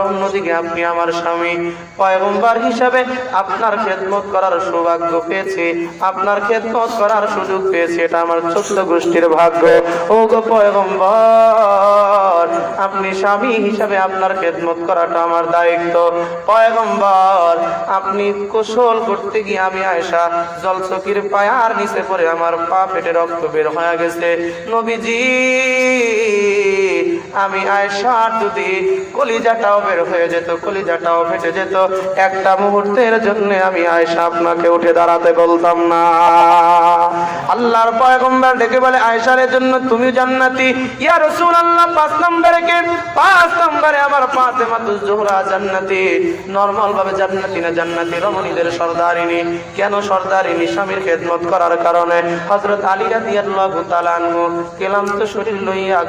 অন্যদিকে আপনি আমার স্বামী। হিসাবে আপনার খেদমত করার সৌভাগ্য পেয়েছি, আপনার খেদমত করার সুযোগ পেয়েছি, এটা আমার চোদ্দ গোষ্ঠীর ভাগ্য। ও গো পয়গম্বর স্বামী হিসাবে আপনার খেদমত করাটা আমার দায়িত্ব। পয়গম্বর, আপনি কৌশল করতে গিয়ে আমি আয়সা জল জলচকির পায়ার নিচে পরে আমার পা পেটে রক্ত বের হয়ে গেছে। নবীজি আমি আয়সা যদি কলিজাটাও বের হয়ে যেত, কলিজাটাও ফেটে যেত, একটা মুহূর্তের জন্য আমি আয়সা আপনাকে উঠে দাঁড়াতে বলতাম না। আল্লাহর পয়গম্বর ডেকে বলে আয়সারের জন্য তুমি জান্নাতি। ইয়া রাসূলুল্লাহ, পাঁচ নম্বরে কে? পাঁচ নম্বরে আমার তু জোহরা জান্নাতি। নরমাল ভাবে জান্নাতি না জান্নাতি, রমণীদের সর্দারিনী। কেন সর্দারিনী? স্বামীর খেদমত করার কারণে। হযরত আলী রাদিয়াল্লাহু তাআলা আনহু কেলাম তো শরীর লইয়া